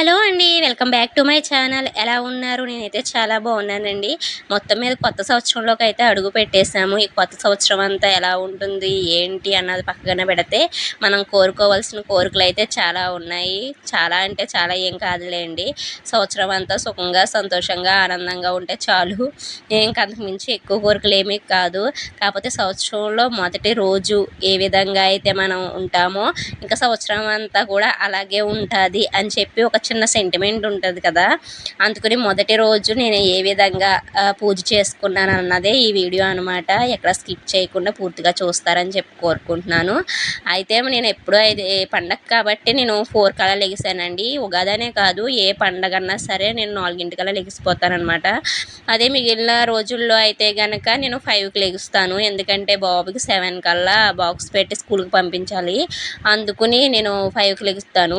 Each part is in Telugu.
హలో అండి welcome back to my channel. ఎలా ఉన్నారు? నేనైతే చాలా బాగున్నానండి. మొత్తం మీద కొత్త సంవత్సరంలోకి అయితే అడుగు పెట్టేశాము. ఈ కొత్త సంవత్సరం అంతా ఎలా ఉంటుంది ఏంటి అన్నది పక్కన పెడితే మనం కోరుకోవాల్సిన కోరికలు అయితే చాలా ఉన్నాయి. చాలా అంటే చాలా ఏం కాదులేండి. సంవత్సరం అంతా సుఖంగా సంతోషంగా ఆనందంగా ఉంటే చాలు. ఏం అంతకు మించి ఎక్కువ కోరికలు ఏమీ కాదు. కాకపోతే సంవత్సరంలో మొదటి రోజు ఏ విధంగా అయితే మనం ఉంటామో ఇంకా సంవత్సరం అంతా కూడా అలాగే ఉంటుంది అని చెప్పి ఒక చిన్న సెంటిమెంట్ ఉంటుంది కదా. అందుకని మొదటి రోజు నేను ఏ విధంగా పూజ చేసుకున్నాను అన్నదే ఈ వీడియో అనమాట ఎక్కడ స్కిప్ చేయకుండా పూర్తిగా చూస్తారని చెప్పి కోరుకుంటున్నాను. అయితే నేను ఎప్పుడూ అయితే పండగ కాబట్టి నేను ఫోర్ కల్లా లెగిసానండి. ఉగాదనే కాదు ఏ పండగ అన్నా సరే నేను నాలుగింటికల్లా లెగిసిపోతానమాట అదే మిగిలిన రోజుల్లో అయితే కనుక నేను ఫైవ్కి లెగుస్తాను. ఎందుకంటే బాబుకి సెవెన్ కల్లా బాక్స్ పెట్టి స్కూల్కి పంపించాలి. అందుకుని నేను ఫైవ్కి లెగుస్తాను.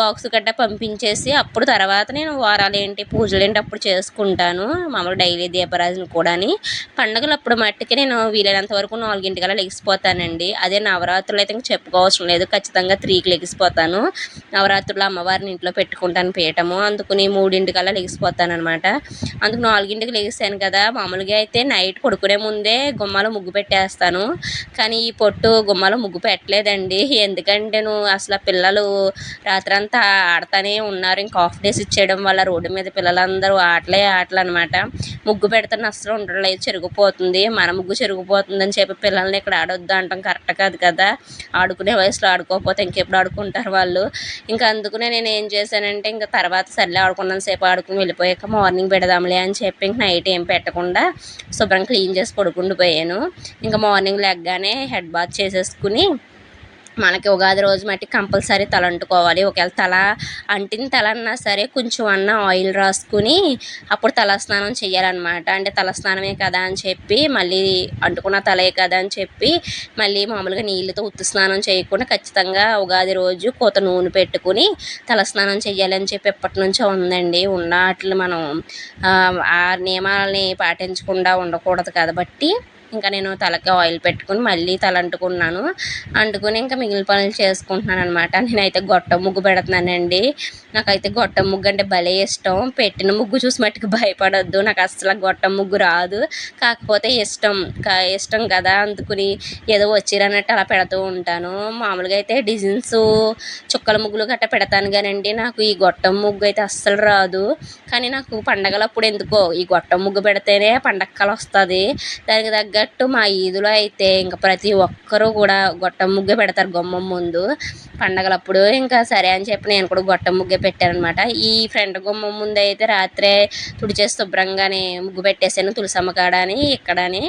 బాక్స్ గట్ట పంపించేసి అప్పుడు తర్వాత నేను వారాలు ఏంటి పూజలు ఏంటి అప్పుడు చేసుకుంటాను. మామూలు డైలీ దీపరాజును కూడాని. పండుగలు అప్పుడు మట్టికి నేను వీలైనంత వరకు నాలుగింటికల్లా లెగిసిపోతానండి. అదే నవరాత్రులు అయితే చెప్పుకోవసరం లేదు. ఖచ్చితంగా త్రీకి లెగిసిపోతాను. నవరాత్రులు అమ్మవారిని ఇంట్లో పెట్టుకుంటాను పీయటము అందుకుని మూడింటికల్లా లెగిసిపోతాను అనమాట అందుకు నాలుగింటికి లెగిసాను కదా. మామూలుగా అయితే నైట్ పడుకునే ముందే గుమ్మాలో ముగ్గు పెట్టేస్తాను. కానీ ఈ పొట్టు గుమ్మాలో ముగ్గు పెట్టలేదండి. ఎందుకంటే నువ్వు అసలు పిల్లలు రాత్రంతా ఆడతాను ఉన్నారు. ఇంకా ఆఫ్ డేస్ ఇచ్చేయడం వల్ల రోడ్డు మీద పిల్లలందరూ ఆటలే ఆటలు అనమాట ముగ్గు పెడుతున్న అసలు ఉండడం లేదు చెరిగిపోతుంది. మన ముగ్గు చెరిగిపోతుంది అని చెప్పి పిల్లల్ని ఇక్కడ ఆడొద్దు అంటాం. కరెక్ట్ కాదు కదా. ఆడుకునే వయసులో ఆడుకోకపోతే ఇంకెప్పుడు ఆడుకుంటారు వాళ్ళు. ఇంకా అందుకునే నేను ఏం చేశానంటే ఇంకా తర్వాత సర్లే ఆడుకున్నాను సేపు ఆడుకుని వెళ్ళిపోయాక మార్నింగ్ పెడదాంలే అని చెప్పి ఇంక నైట్ ఏం పెట్టకుండా శుభ్రం క్లీన్ చేసి పడుకుండిపోయాను. ఇంకా మార్నింగ్ లెగ్గానే హెడ్ బాత్ చేసేసుకుని మనకి ఉగాది రోజు మట్టి కంపల్సరీ తల అంటుకోవాలి. ఒకవేళ తల అంటిన తల అన్నా సరే కొంచెం అన్న ఆయిల్ రాసుకుని అప్పుడు తలస్నానం చేయాలన్నమాట అంటే తలస్నానమే కదా అని చెప్పి మళ్ళీ అంటుకున్న తలే కదా అని చెప్పి మళ్ళీ మామూలుగా నీళ్ళతో ఉత్తు స్నానం చేయకుండా ఖచ్చితంగా ఉగాది రోజు కోత నూనె పెట్టుకుని తలస్నానం చేయాలని చెప్పి ఎప్పటి నుంచో ఉందండి. ఉన్న వాటిని మనం ఆ నియమాలని పాటించకుండా ఉండకూడదు కాబట్టి ఇంకా నేను తలకి ఆయిల్ పెట్టుకుని మళ్ళీ తల అంటుకున్నాను అంటుకుని ఇంకా మిగిలిన పనులు చేసుకుంటున్నాను అనమాట నేనైతే గొట్ట ముగ్గు పెడుతున్నానండి. నాకైతే గొట్టం ముగ్గు అంటే భలే ఇష్టం. పెట్టిన ముగ్గు చూసి మట్టుకు భయపడొద్దు. నాకు అసలు గొట్టం ముగ్గు రాదు. కాకపోతే ఇష్టం. ఇష్టం కదా. అందుకుని ఏదో వచ్చిరన్నట్టు అలా పెడుతూ ఉంటాను. మామూలుగా అయితే డిజైన్స్ చుక్కల ముగ్గులు గట్ట పెడతాను కానండి. నాకు ఈ గొట్టం ముగ్గు అయితే అస్సలు రాదు. కానీ నాకు పండగలప్పుడు ఎందుకో ఈ గొట్టం ముగ్గు పెడితేనే పండగ కళ వస్తుంది దానికి తగ్గట్టు మా ఈదులో అయితే ఇంకా ప్రతి ఒక్కరూ కూడా గొట్టం ముగ్గే పెడతారు గుమ్మం ముందు. పండగలప్పుడు ఇంకా సరే అని చెప్పి నేను కూడా గొట్టం ముగ్గే పెట్టానమాట ఈ ఫ్రంట్ గుమ్మం ముందు అయితే రాత్రే తుడిచేసి శుభ్రంగానే ముగ్గు పెట్టేసాను తులసమ్మ కాడని ఇక్కడని.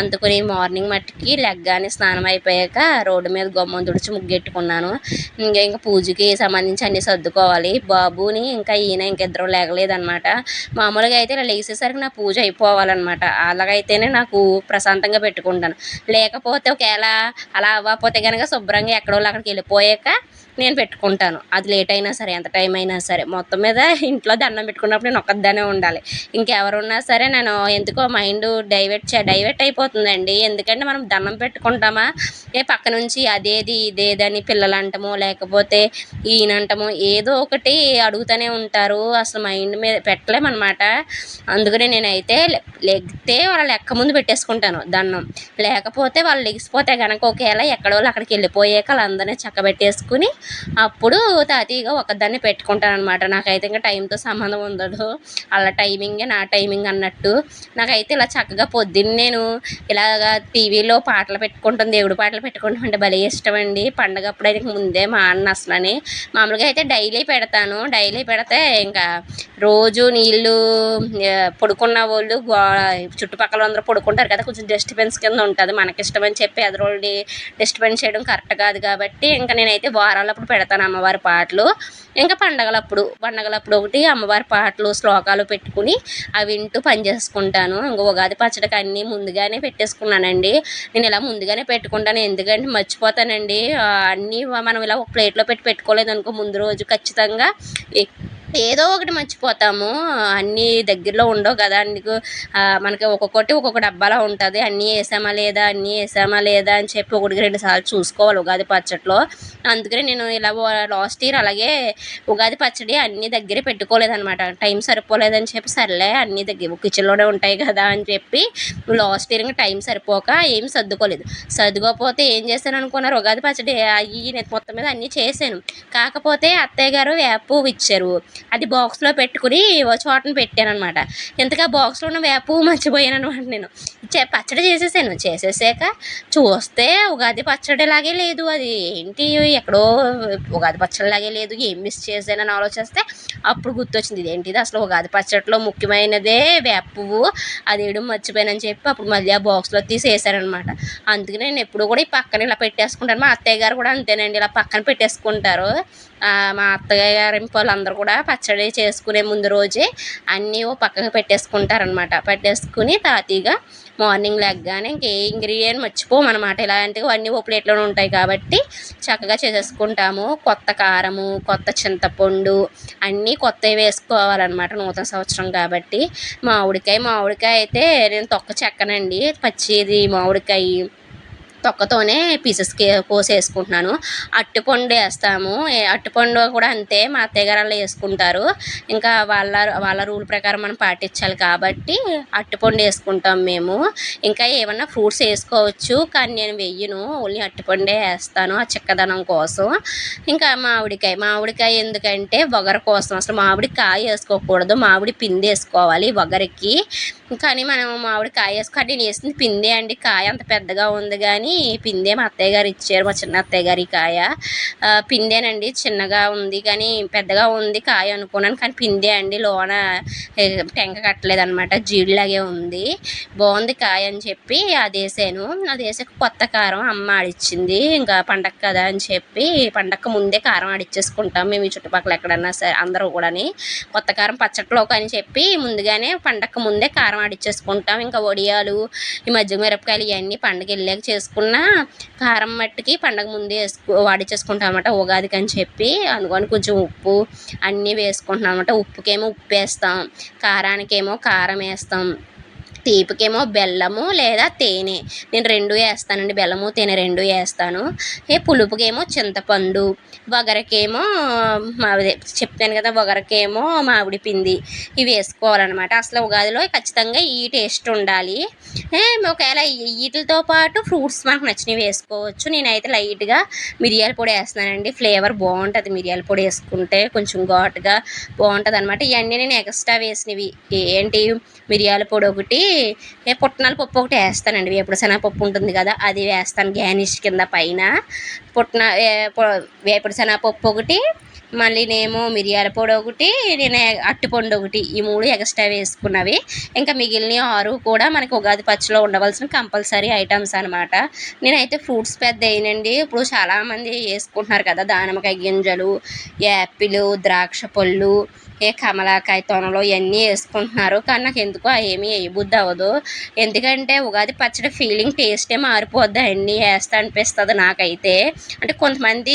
అందుకుని మార్నింగ్ మట్టికి లెగ్గాని స్నానం అయిపోయాక రోడ్డు మీద గుమ్మం తుడిచి ముగ్గెట్టుకున్నాను. ఇంకా ఇంకా పూజకి సంబంధించి అన్ని సర్దుకోవాలి. బాబుని ఇంకా ఈయన ఇంకిద్దరు లేగలేదనమాట మామూలుగా అయితే ఇలా లేచేసరికి నా పూజ అయిపోవాలన్నమాట. అలాగైతేనే నాకు ప్రశాంతంగా పెట్టుకుంటాను. లేకపోతే ఒకవేళ అలా అవ్వకపోతే కనుక శుభ్రంగా ఎక్కడో అక్కడికి వెళ్ళిపోయాక నేను పెట్టుకుంటాను. అది లేట్ అయినా సరే ఎంత టైం అయినా సరే. మొత్తం మీద ఇంట్లో దండం పెట్టుకున్నప్పుడు నేను ఒక్కదానే ఉండాలి. ఇంకెవరున్నా సరే నేను ఎందుకో మైండ్ డైవర్ట్ డైవర్ట్ అయిపోతుందండి. ఎందుకంటే మనం దండం పెట్టుకుంటామా? ఏ పక్క నుంచి అదేది ఇదేదని పిల్లలు అంటము లేకపోతే ఈయన అంటము ఏదో ఒకటి అడుగుతూనే ఉంటారు. అసలు మైండ్ మీద పెట్టలేమన్నమాట. అందుకనే నేనైతే లెగ్తే వాళ్ళ లెక్క ముందు పెట్టేసుకుంటాను. దండం. లేకపోతే వాళ్ళు లెగిసిపోతే కనుక ఒకేలా ఎక్కడో అక్కడికి వెళ్ళిపోయాక వాళ్ళందరినీ చక్కబెట్టేసుకుని అప్పుడు తాతీగా ఒకదాన్ని పెట్టుకుంటాను అనమాట నాకైతే ఇంకా టైంతో సంబంధం ఉండదు. అలా టైమింగే నా టైమింగ్ అన్నట్టు. నాకైతే ఇలా చక్కగా పొద్దున్న నేను ఇలాగా టీవీలో పాటలు పెట్టుకుంటాను. దేవుడు పాటలు పెట్టుకుంటాం అంటే భలే ఇష్టం అండి పండగ అప్పుడైతే ముందే మా అన్న అసలని మామూలుగా అయితే డైలీ పెడతాను. డైలీ పెడితే ఇంకా రోజు నీళ్ళు పడుకున్న వాళ్ళు చుట్టుపక్కల అందరూ పడుకుంటారు కదా కొంచెం డిస్టర్బెన్స్ కింద ఉంటుంది. మనకి ఇష్టమని చెప్పి ఎదురోళ్ళని డిస్టర్బెన్స్ చేయడం కరెక్ట్ కాదు కాబట్టి ఇంకా నేనైతే వారాలప్పుడు పెడతాను అమ్మవారి పాటలు. ఇంకా పండగలప్పుడు పండగలప్పుడు ఒకటి అమ్మవారి పాటలు శ్లోకాలు పెట్టుకుని అవి వింటూ పని చేసుకుంటాను. ఇంకా ఉగాది పచ్చడికి అన్నీ ముందుగానే పెట్టేసుకున్నానండి. నేను ఇలా ముందుగానే పెట్టుకుంటాను. ఎందుకంటే మర్చిపోతానండి. అన్నీ మనం ఇలా ఒక ప్లేట్లో పెట్టి పెట్టుకోలేదు అనుకో ముందు రోజు ఖచ్చితంగా ఏదో ఒకటి మర్చిపోతాము. అన్నీ దగ్గరలో ఉండవు కదా. అందుకు మనకి ఒక్కొక్కటి ఒక్కొక్క డబ్బాలో ఉంటుంది. అన్నీ వేసామా లేదా అన్నీ వేసామా లేదా అని చెప్పి ఒకటికి రెండు సార్లు చూసుకోవాలి ఉగాది పచ్చట్లో. అందుకని నేను ఇలా లాస్ట్ ఇయర్ అలాగే ఉగాది పచ్చడి అన్ని దగ్గరే పెట్టుకోలేదనమాట టైం సరిపోలేదని చెప్పి సర్లే అన్నీ దగ్గర కిచెన్లోనే ఉంటాయి కదా అని చెప్పి లాస్ట్ ఇయర్ ఇంకా టైం సరిపోక ఏం సర్దుకోలేదు. సర్దుకోకపోతే ఏం చేశాను అనుకున్నారు? ఉగాది పచ్చడి అయ్యి నేను మొత్తం మీద అన్నీ చేశాను. కాకపోతే అత్తయ్య గారు వేపు ఇచ్చారు. అది బాక్స్లో పెట్టుకుని ఓ చోటన పెట్టాను అనమాట ఇంతగా బాక్స్లో ఉన్న వేపు మర్చిపోయాను అనమాట నేను. చే- పచ్చడి చేసేసాను. చేసేసాక చూస్తే ఉగాది పచ్చడి లాగే లేదు. అది ఏంటి ఎక్కడో ఉగాది పచ్చడిలాగే లేదు. ఏం మిస్ చేశానని ఆలోచిస్తే అప్పుడు గుర్తొచ్చింది. ఇదేంటిది అసలు ఉగాది పచ్చడిలో ముఖ్యమైనదే వేప పువ్వు. అది వేయడం మర్చిపోయానని చెప్పి అప్పుడు మళ్ళీ ఆ బాక్స్లో తీసి వేసారనమాట అందుకని నేను ఎప్పుడు కూడా ఈ పక్కన ఇలా పెట్టేసుకుంటాను. మా అత్తయ్య గారు కూడా అంతేనండి. ఇలా పక్కన పెట్టేసుకుంటారు. మా అత్తయ్య గారి వాళ్ళందరూ కూడా పచ్చడి చేసుకునే ముందు రోజే అన్నీ ఓ పక్కకు పెట్టేసుకుంటారనమాట పెట్టేసుకుని తాతీగా మార్నింగ్ లెగ్గానే ఇంకే ఇంగ్రీడియంట్ మర్చిపోమన్నమాట. ఇలాంటివి అన్నీ ఓ ప్లేట్లోనే ఉంటాయి కాబట్టి చక్కగా చేసేసుకుంటాము. కొత్త కారము కొత్త చింతపండు అన్నీ కొత్తవి వేసుకోవాలన్నమాట నూతన సంవత్సరం కాబట్టి. మామిడికాయ మామిడికాయ అయితే నేను తొక్క చెక్కనండి. పచ్చిది మామిడికాయ తొక్కతోనే పీసెస్కి కోసి వేసుకుంటున్నాను వేస్తాము. అట్టిపండు కూడా అంతే మా అత్తయ్య గారు అలా వేసుకుంటారు. ఇంకా వాళ్ళ వాళ్ళ రూల్ ప్రకారం మనం పాటించాలి కాబట్టి అట్టిపండు వేసుకుంటాం మేము. ఇంకా ఏమన్నా ఫ్రూట్స్ వేసుకోవచ్చు కానీ నేను వెయ్యను. ఓన్లీ అట్టిపండే వేస్తాను ఆ చిక్కదనం కోసం. ఇంకా మామిడికాయ మామిడికాయ ఎందుకంటే వగర కోసం. అసలు మామిడి కాయ వేసుకోకూడదు మామిడి పిండి వేసుకోవాలి వగరికి. కానీ మనం మామిడి కాయ వేసుకొని నేను వేసింది పిందే అండి కాయ అంత పెద్దగా ఉంది కానీ పిందే మా అత్తయ్య గారు ఇచ్చారు మా చిన్న అత్తయ్య గారి కాయ. పిందేనండి చిన్నగా ఉంది కానీ పెద్దగా ఉంది కాయ అనుకున్నాను కానీ పిందే అండి లోన టెంక కట్టలేదు అనమాట జీడిలాగే ఉంది. బాగుంది కాయ అని చెప్పి అది వేసాను. అది వేసాక కొత్త కారం అమ్మ ఆడిచ్చింది ఇంకా పండగ కదా అని చెప్పి పండగ ముందే కారం ఆడిచ్చేసుకుంటాం మేము ఈ చుట్టుపక్కల ఎక్కడన్నా సరే అందరూ కూడాని. కొత్త కారం పచ్చట్లోకి అని చెప్పి ముందుగానే పండగ ముందే కారం ఆడిచ్చేసుకుంటాం. ఇంకా వడియాలు ఈ మధ్య మిరపకాయలు ఇవన్నీ పండగ వెళ్ళాక చేసుకున్న కారం మట్టికి పండగ ముందే వేసుకో వాడిచ్చేసుకుంటాం అనమాట ఉగాదికి అని చెప్పి. అందుకని కొంచెం ఉప్పు అన్నీ వేసుకుంటున్నాం అనమాట ఉప్పుకేమో ఉప్పు వేస్తాం కారానికేమో కారం వేస్తాం. తీపికేమో బెల్లము లేదా తేనె. నేను రెండు వేస్తానండి బెల్లము తేనె రెండు వేస్తాను. ఏ పులుపుకేమో చింతపండు వగరకేమో మా అదే కదా వగరకేమో మామిడి పిండి ఇవి వేసుకోవాలన్నమాట. అసలు ఉగాదిలో ఖచ్చితంగా ఈ టేస్ట్ ఉండాలి. ఒకవేళ వీటితో పాటు ఫ్రూట్స్ మనకు నచ్చినవి వేసుకోవచ్చు. నేనైతే లైట్గా మిరియాల పొడి వేస్తున్నానండి. ఫ్లేవర్ బాగుంటుంది మిరియాల పొడి వేసుకుంటే కొంచెం ఘాటుగా బాగుంటుంది అనమాట ఇవన్నీ నేను ఎక్స్ట్రా వేసినవి. ఏంటి? మిరియాల పొడి ఒకటి పుట్నాల పప్పు ఒకటి వేస్తానండి. వేపుడు శనగపప్పు ఉంటుంది కదా అది వేస్తాను గ్యానిష్ కింద పైన. పుట్న వేపుడు శనగపప్పు ఒకటి మళ్ళీ నేమో మిరియాల పొడి ఒకటి నేను అట్టిపండు ఒకటి ఈ మూడు ఎక్స్ట్రా వేసుకున్నవి. ఇంకా మిగిలిన ఆరు కూడా మనకి ఉగాది పచ్చిలో ఉండవలసిన కంపల్సరీ ఐటమ్స్ అనమాట నేనైతే ఫ్రూట్స్ పెద్ద అయినండి. ఇప్పుడు చాలామంది వేసుకుంటున్నారు కదా దానిమ్మకాయ గింజలు యాపిల్ ద్రాక్ష పళ్ళు ఏ కమలాకాయ తొనలు ఇవన్నీ వేసుకుంటున్నారు? కానీ నాకు ఎందుకో ఏమీ వేయబుద్ధి అవ్వదు ఎందుకంటే ఉగాది పచ్చడి ఫీలింగ్ టేస్టే మారిపోద్ది. అవన్నీ వేస్తా అనిపిస్తుంది నాకైతే. అంటే కొంతమంది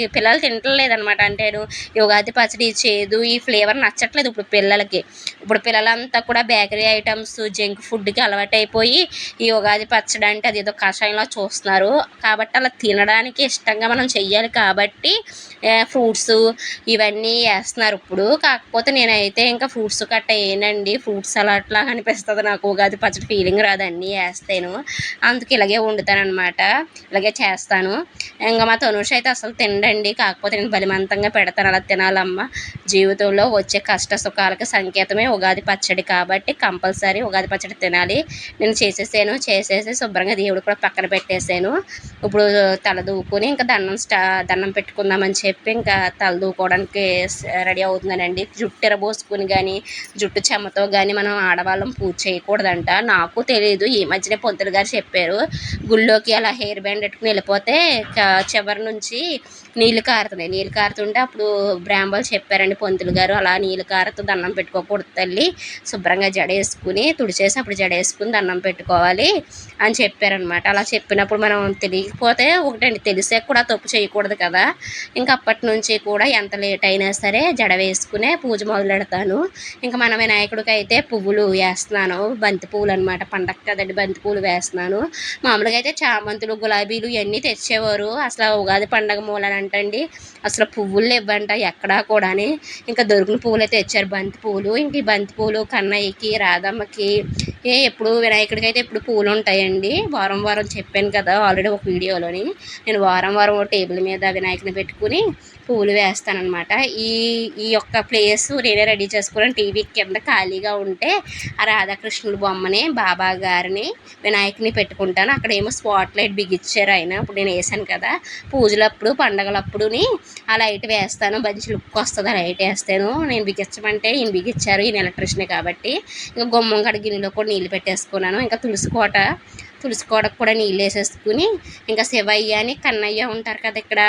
ఈ పిల్లలు తింటలేదు అనమాట అంటే నేను ఉగాది పచ్చడి చేదు ఈ ఫ్లేవర్ నచ్చట్లేదు ఇప్పుడు పిల్లలకి. ఇప్పుడు పిల్లలంతా కూడా బేకరీ ఐటమ్స్ జంక్ ఫుడ్కి అలవాటు అయిపోయి ఈ ఉగాది పచ్చడి అంటే అది ఏదో కషాయంలో చూస్తున్నారు. కాబట్టి అలా తినడానికి ఇష్టంగా మనం చెయ్యాలి కాబట్టి ఫ్రూట్స్ ఇవన్నీ వేస్తున్నారు ఇప్పుడు. కాకపోతే కాకపోతే నేనైతే ఇంకా ఫ్రూట్స్ కట్ట వేయనండి ఫ్రూట్స్ సలాడ్ అనిపిస్తుంది నాకు. ఉగాది పచ్చడి ఫీలింగ్ రాదు అన్నీ వేస్తాను. అందుకే ఇలాగే వండుతానమాట ఇలాగే చేస్తాను. ఇంకా మా తనుష అయితే అసలు తినండి కాకపోతే నేను బలిమంతంగా పెడతాను. అలా తినాలమ్మ. జీవితంలో వచ్చే కష్ట సుఖాలకు సంకేతమే ఉగాది పచ్చడి కాబట్టి కంపల్సరీ ఉగాది పచ్చడి తినాలి. నేను చేసేసాను. చేసేసి శుభ్రంగా దేవుడు కూడా పక్కన పెట్టేశాను ఇప్పుడు తల దూకుని ఇంకా దండం స్టా దండం పెట్టుకుందామని చెప్పి ఇంకా తల దూకోవడానికి రెడీ అవుతున్నానండి. జుట్టు ఎరబోసుకుని కానీ జుట్టు చెమ్మతో కానీ మనం ఆడవాళ్ళం పూజ చేయకూడదంట. నాకు తెలియదు ఈ మధ్యనే పొంతులు గారు చెప్పారు. గుళ్ళోకి అలా హెయిర్ బ్యాండ్ పెట్టుకుని వెళ్ళిపోతే చివరి నుంచి నీళ్ళు కారుతున్నాయి. నీళ్ళు కారుతుంటే అప్పుడు బ్రాహ్మలు చెప్పారండి పొంతులు గారు అలా నీళ్ళు కారుతూ దండం పెట్టుకోకూడదు తల్లి. శుభ్రంగా జడేసుకుని తుడిచేసి అప్పుడు జడేసుకుని దండం పెట్టుకోవాలి అని చెప్పారనమాట అలా చెప్పినప్పుడు మనం తెలియకపోతే ఒకటండి తెలిసే కూడా తప్పు చేయకూడదు కదా. ఇంకా అప్పటి నుంచి కూడా ఎంత లేట్ అయినా సరే జడ వేసుకునే పూజ మొదలెడతాను. ఇంకా మన వినాయకుడికి అయితే పువ్వులు వేస్తున్నాను. బంతి పువ్వులు అనమాట పండగ కదండి బంతి పువ్వులు వేస్తున్నాను. మామూలుగా అయితే చామంతులు గులాబీలు ఇవన్నీ తెచ్చేవారు. అసలు ఉగాది పండగ మూలనంటండి. అసలు పువ్వులు ఇవ్వంట ఎక్కడా కూడాని. ఇంకా దొరికిన పువ్వులు అయితే తెచ్చారు బంతి పువ్వులు ఇంక ఈ బంతి పువ్వులు కన్నయ్యకి రాధమ్మకి ఏ ఎప్పుడు వినాయకుడికి అయితే ఎప్పుడు పూలు ఉంటాయండి వారం వారం చెప్పాను కదా ఆల్రెడీ ఒక వీడియోలోని. నేను వారం వారం ఒక టేబుల్ మీద వినాయకుని పెట్టుకుని పూలు వేస్తానమాట ఈ ఈ యొక్క ప్లేస్ నేనే రెడీ చేసుకున్నాను. టీవీ కింద ఖాళీగా ఉంటే ఆ రాధాకృష్ణుడు బొమ్మని బాబా గారిని వినాయకుని పెట్టుకుంటాను. అక్కడ ఏమో స్పాట్ లైట్ బిగిచ్చారు ఆయన. ఇప్పుడు నేను వేసాను కదా. పూజలప్పుడు పండగలప్పుడుని ఆ లైట్ వేస్తాను. మంచి లుక్ వస్తుంది ఆ లైట్ వేస్తాను. నేను బిగించమంటే ఈయన బిగించారు. ఈయన ఎలక్ట్రిషనే కాబట్టి. ఇంకా గుమ్మం కడ గిన్నెలో కూడా నీళ్ళు పెట్టేసుకున్నాను. ఇంకా తులసి కోట తులసి కోటకు కూడా నీళ్ళు వేసేసుకుని ఇంకా శివయ్య అని కన్నయ్య ఉంటారు కదా ఇక్కడ.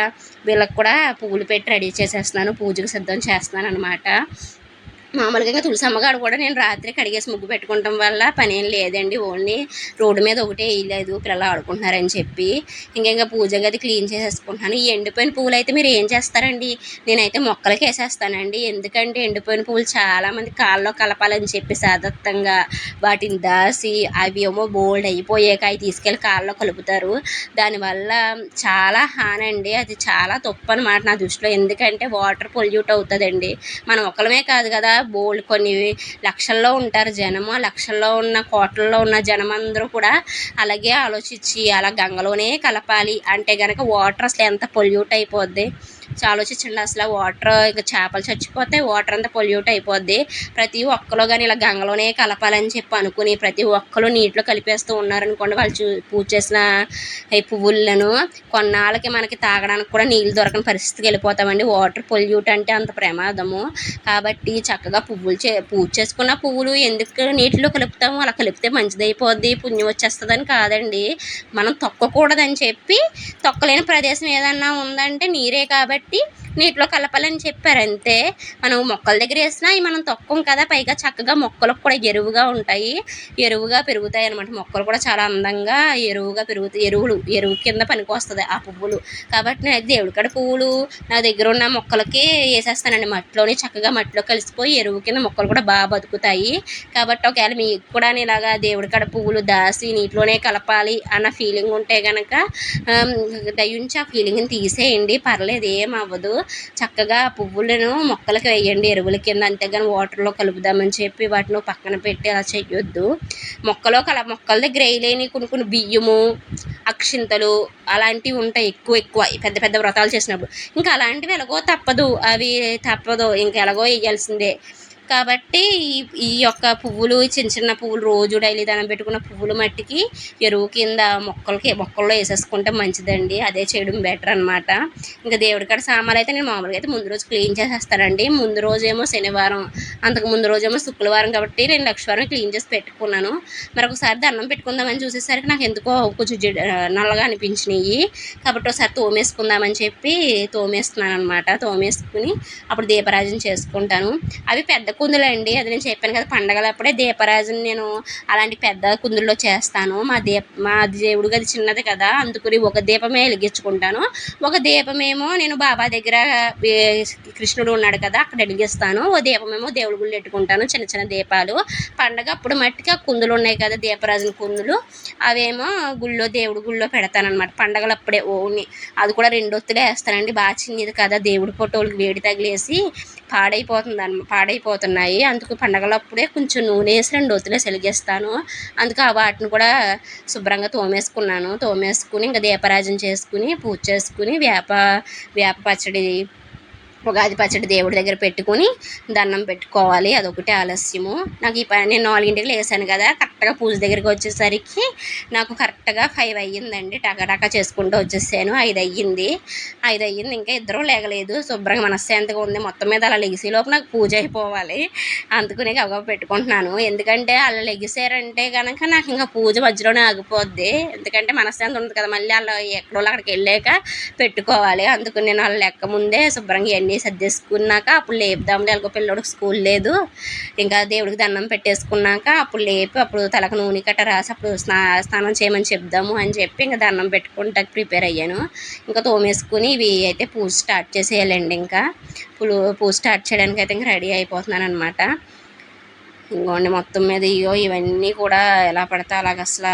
వీళ్ళకి కూడా పువ్వులు పెట్టి రెడీ చేసేస్తున్నాను. పూజకు సిద్ధం చేస్తున్నాను అనమాట మామూలుగా తులసి అమ్మగారు కూడా నేను రాత్రి కడిగేసి ముగ్గు పెట్టుకోవటం వల్ల పని ఏం లేదండి. ఓన్లీ రోడ్డు మీద ఒకటే వేయలేదు పిల్లలు ఆడుకుంటున్నారని చెప్పి. ఇంకా ఇంకా పూజ గది క్లీన్ చేసేసుకుంటున్నాను. ఈ ఎండిపోయిన పువ్వులు అయితే మీరు ఏం చేస్తారండి? నేనైతే మొక్కలకి వేసేస్తానండి. ఎందుకంటే ఎండిపోయిన పువ్వులు చాలామంది కాళ్ళలో కలపాలని చెప్పి సాదత్తంగా వాటిని దాసి అవి ఏమో బోల్డ్ అయిపోయాక అవి తీసుకెళ్ళి కాళ్ళలో కలుపుతారు. దానివల్ల చాలా హాని అండి అది చాలా తప్పు అనమాట నా దృష్టిలో. ఎందుకంటే వాటర్ పొల్యూట్ అవుతుందండి. మనం ఒకళ్ళమే కాదు కదా బోల్డ్ కొన్ని లక్షల్లో ఉంటారు జనము. ఆ లక్షల్లో ఉన్న కోట్లలో ఉన్న జనం అందరూ కూడా అలాగే ఆలోచించి అలా గంగలోనే కలపాలి. అంటే కనుక వాటర్ అసలు ఎంత పొల్యూట్ అయిపోద్ది. ఆలోచించండి అసలు వాటర్ ఇంకా చేపలు చచ్చిపోతే వాటర్ అంతా పొల్యూట్ అయిపోద్ది. ప్రతి ఒక్కరు కానీ ఇలా గంగలోనే కలపాలని చెప్పి అనుకుని ప్రతి ఒక్కరు నీటిలో కలిపేస్తూ ఉన్నారనుకోండి వాళ్ళు చూ పూజ చేసిన ఈ పువ్వులను కొన్నాళ్ళకి మనకి తాగడానికి కూడా నీళ్ళు దొరకని పరిస్థితికి వెళ్ళిపోతామండి. వాటర్ పొల్యూట్ అంటే అంత ప్రమాదము. కాబట్టి చక్కగా పువ్వులు చే పూజ చేసుకున్న పువ్వులు ఎందుకు నీటిలో కలుపుతాము అలా కలిపితే మంచిదైపోద్ది. పుణ్యం వచ్చేస్తుందని కాదండి. మనం తొక్కకూడదని చెప్పి తొక్కలేని ప్రదేశం ఏదన్నా ఉందంటే నీరే కాబట్టి বাটি నీటిలో కలపాలని చెప్పారు అంతే మనం మొక్కల దగ్గర వేసినా మనం తొక్కం కదా పైగా చక్కగా మొక్కలకు కూడా ఎరువుగా ఉంటాయి. ఎరువుగా పెరుగుతాయి అనమాట మొక్కలు కూడా చాలా అందంగా ఎరువుగా పెరుగుతాయి ఎరువులు ఎరువు కింద పనికి వస్తుంది ఆ పువ్వులు. కాబట్టి నేను దేవుడి కాడ పువ్వులు నా దగ్గర ఉన్న మొక్కలకి వేసేస్తానండి. మట్టిలోనే చక్కగా మట్టిలో కలిసిపోయి ఎరువు కింద మొక్కలు కూడా బాగా బతుకుతాయి. కాబట్టి ఒకవేళ మీకు కూడా ఇలాగా దేవుడి కాడ పువ్వులు దాసి నీటిలోనే కలపాలి అన్న ఫీలింగ్ ఉంటే కనుక దయించి ఆ ఫీలింగ్ని తీసేయండి. పర్లేదు ఏం అవ్వదు. చక్కగా పువ్వులను మొక్కలకి వేయండి. ఎరువుల కింద అంతేగాని వాటర్లో కలుపుదామని చెప్పి వాటిని పక్కన పెట్టి అలా చెయ్యొద్దు. మొక్కలో కల మొక్కల దగ్గర వేయలేని కొన్ని కొన్ని బియ్యము అక్షింతలు అలాంటివి ఉంటాయి ఎక్కువ ఎక్కువ పెద్ద పెద్ద వ్రతాలు చేసినప్పుడు. ఇంకా అలాంటివి ఎలాగో తప్పదు. అవి తప్పదు. ఇంకా ఎలాగో వేయాల్సిందే. కాబట్టి ఈ యొక్క పువ్వులు చిన్న చిన్న పువ్వులు రోజు డైలీ దానం పెట్టుకున్న పువ్వులు మట్టికి ఎరువు కింద మొక్కలకి మొక్కల్లో వేసేసుకుంటే మంచిదండి. అదే చేయడం బెటర్ అనమాట ఇంకా దేవుడి కాడ సామాన్లు అయితే నేను మామూలుగా అయితే ముందు రోజు క్లీన్ చేసేస్తానండి. ముందు రోజు ఏమో శనివారం అంతకు ముందు రోజు ఏమో శుక్రవారం కాబట్టి నేను లక్షవారం క్లీన్ చేసి పెట్టుకున్నాను. మరి ఒకసారి దండం పెట్టుకుందామని చూసేసరికి నాకు ఎందుకో కొంచెం నల్లగా అనిపించినాయి. కాబట్టి ఒకసారి తోమేసుకుందామని చెప్పి తోమేస్తున్నాను అనమాట తోమేసుకుని అప్పుడు దీపరాజన చేసుకుంటాను. అవి పెద్ద కుందులు అండి అది నేను చెప్పాను కదా పండగలప్పుడే దీపరాజుని నేను అలాంటి పెద్ద కుందుల్లో చేస్తాను. మా దీప మా దేవుడు గది చిన్నది కదా అందుకుని ఒక దీపమే వెలిగించుకుంటాను. ఒక దీపమేమో నేను బాబా దగ్గర కృష్ణుడు ఉన్నాడు కదా అక్కడ వెలిగిస్తాను. ఓ దీపమేమో దేవుడి గుళ్ళు పెట్టుకుంటాను చిన్న చిన్న దీపాలు. పండగ అప్పుడు మట్టికి ఆ కుందులు ఉన్నాయి కదా దీపరాజుని కుందులు. అవేమో గుళ్ళో దేవుడి గుళ్ళో పెడతానమాట పండగలు అప్పుడే ఓన్లీ అది కూడా రెండొత్తులే వేస్తానండి. బాగా చిన్నది కదా దేవుడి ఫోటోలకి వేడి తగిలేసి పాడైపోతుంది అన్న పాడైపోతున్నాయి. అందుకు పండగలప్పుడే కొంచెం నూనె వేసి రెండు ఒత్తులేసి వెలిగిస్తాను అందుకు ఆ వాటిని కూడా శుభ్రంగా తోమేసుకున్నాను. తోమేసుకుని ఇంకా దీపరాజన చేసుకుని పూజ చేసుకుని వేప వేప పచ్చడి ఉగాది పచ్చడి దేవుడి దగ్గర పెట్టుకుని దండం పెట్టుకోవాలి. అదొకటి ఆలస్యము. నాకు ఈ పని నేను నాలుగింటికి లేసాను కదా కరెక్ట్గా పూజ దగ్గరికి వచ్చేసరికి నాకు కరెక్ట్గా ఫైవ్ అయ్యిందండి. టకాటకా చేసుకుంటూ వచ్చేసాను. ఐదు అయ్యింది. ఐదు అయ్యింది. ఇంకా ఇద్దరు లేగలేదు. శుభ్రంగా మనశ్శాంతిగా ఉంది. మొత్తం మీద అలా లెగిసే లోపు నాకు పూజ అయిపోవాలి. అందుకునే గబగబా పెట్టుకుంటున్నాను. ఎందుకంటే అలా లెగిసారంటే కనుక నాకు ఇంకా పూజ మధ్యలోనే ఆగిపోద్ది. ఎందుకంటే మనశ్శాంతి ఉంటుంది కదా. మళ్ళీ అలా ఎక్కడో అక్కడికి వెళ్ళాక పెట్టుకోవాలి. అందుకు నేను అలా లెక్క ముందే శుభ్రంగా ఇవన్నీ అన్నీ సర్దేసుకున్నాక అప్పుడు లేపుదాంలే ఎలాగో పిల్లోడికి స్కూల్ లేదు. ఇంకా దేవుడికి దండం పెట్టేసుకున్నాక అప్పుడు లేపి అప్పుడు తలకు నూనె కట్ట రాసి అప్పుడు స్నా స్నానం చేయమని చెప్దాము అని చెప్పి ఇంకా దండం పెట్టుకుంటాకి ప్రిపేర్ అయ్యాను. ఇంకా తోమేసుకుని ఇవి అయితే పూజ స్టార్ట్ చేసేయాలండి ఇంకా. పూలు పూజ స్టార్ట్ చేయడానికి అయితే ఇంకా రెడీ అయిపోతున్నాను అనమాట ఇంకోండి మొత్తం మీద ఇయో ఇవన్నీ కూడా ఎలా పడితే అలాగ అసలు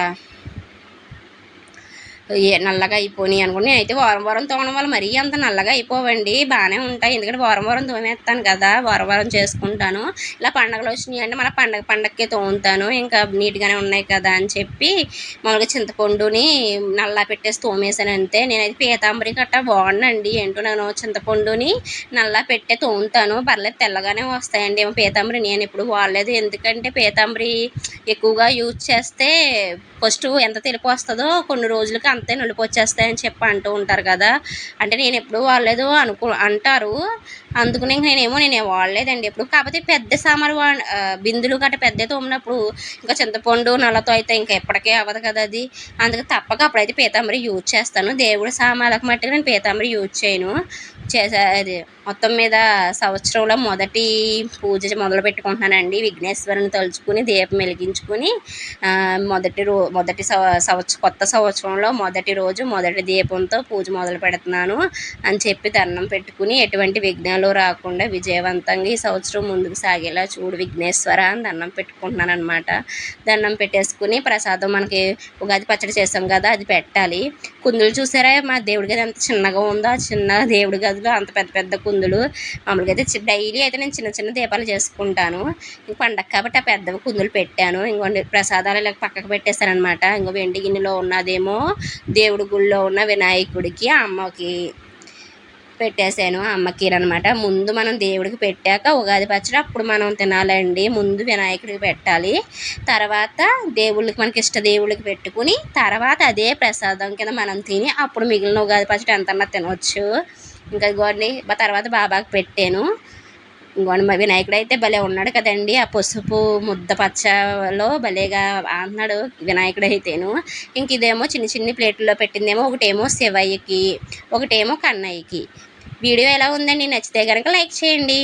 నల్లగా అయిపోయినాయి అనుకుని అయితే వారం వారం తోమడం వల్ల మరీ అంత నల్లగా అయిపోవండి. బాగానే ఉంటాయి. ఎందుకంటే వారం వారం తోమేస్తాను కదా. వారం వారం చేసుకుంటాను. ఇలా పండగలు వచ్చినాయి అంటే మళ్ళీ పండగ పండగకే తోముతాను. ఇంకా నీట్గానే ఉన్నాయి కదా అని చెప్పి మామూలుగా చింతపండుని నల్లా పెట్టేసి తోమేసాను అంతే. నేనైతే పీతాంబరి గట్ట బాగుండండి ఏంటో నేను చింతపండుని నల్లా పెట్టే తోముతాను. పర్లేదు తెల్లగానే వస్తాయండి. ఏమో పీతాంబరి నేను ఎప్పుడు వాడలేదు. ఎందుకంటే పీతాంబరి ఎక్కువగా యూజ్ చేస్తే ఫస్ట్ ఎంత తెలుపు వస్తుందో కొన్ని రోజులకి అంతే నలుపు వచ్చేస్తాయని చెప్పి అంటూ ఉంటారు కదా. అంటే నేను ఎప్పుడు వాడలేదు అనుకు అంటారు. అందుకని నేనేమో నేను వాడలేదండి ఎప్పుడు. కాకపోతే పెద్ద సామాన్ వా బిందులు గట్ట పెద్ద తోమినప్పుడు ఇంకా చింతపండు నల్లతో అయితే ఇంకా ఎప్పటికే అవ్వదు కదా అది. అందుకే తప్పక అప్పుడైతే పీతాంబరి యూజ్ చేస్తాను. దేవుడి సామాన్లకు మట్టుకు నేను పీతాంబరి యూజ్ చేయను. చేసా అది మొత్తం మీద సంవత్సరంలో మొదటి పూజ మొదలు పెట్టుకుంటున్నానండి. విఘ్నేశ్వరుని తలుచుకుని దీపం వెలిగించుకుని మొదటి రో మొదటి సంవత్సరం కొత్త సంవత్సరంలో మొదటి రోజు మొదటి దీపంతో పూజ మొదలు పెడుతున్నాను అని చెప్పి దండం పెట్టుకుని ఎటువంటి విఘ్నాలు రాకుండా విజయవంతంగా ఈ సంవత్సరం ముందుకు సాగేలా చూడు విఘ్నేశ్వర అని దండం పెట్టుకుంటున్నాను అనమాట దండం పెట్టేసుకుని ప్రసాదం మనకి ఉగాది పచ్చడి చేసాం కదా అది పెట్టాలి. కుందులు చూసారా? మా దేవుడి గది ఎంత చిన్నగా ఉందో ఆ చిన్న దేవుడి గదిలో అంత పెద్ద పెద్ద కుందులు. మామూలుగా అయితే డైలీ అయితే నేను చిన్న చిన్న దీపాలు చేసుకుంటాను. ఇంక పండగ కాబట్టి ఆ పెద్ద కుందులు పెట్టాను. ఇంకోండి ప్రసాదాలు ఇలా పక్కకు పెట్టేశారనమాట ఇంకో వెండి గిన్నెలో ఉన్నదేమో దేవుడి గుళ్ళో ఉన్న వినాయకుడికి అమ్మకి పెట్టేశాను. అమ్మకి అనమాట ముందు మనం దేవుడికి పెట్టాక ఉగాది పచ్చడి అప్పుడు మనం తినాలండి. ముందు వినాయకుడికి పెట్టాలి. తర్వాత దేవుళ్ళకి మనకి ఇష్ట దేవుళ్ళకి పెట్టుకుని తర్వాత అదే ప్రసాదం కింద మనం తిని అప్పుడు మిగిలిన ఉగాది పచ్చడి ఎంతన్నా తినవచ్చు ఇంకా ఇదిగోండి తర్వాత బాబాకి పెట్టాను. ఇంకోండి మా వినాయకుడు అయితే భలే ఉన్నాడు కదండి. ఆ పసుపు ముద్ద పచ్చలో భలేగా అంటున్నాడు వినాయకుడు అయితేను. ఇంక ఇదేమో చిన్న చిన్ని ప్లేట్లో పెట్టిందేమో ఒకటేమో శివయ్యకి ఒకటేమో కన్నయ్యకి. వీడియో ఎలా ఉందండి? నచ్చితే కనుక లైక్ చేయండి.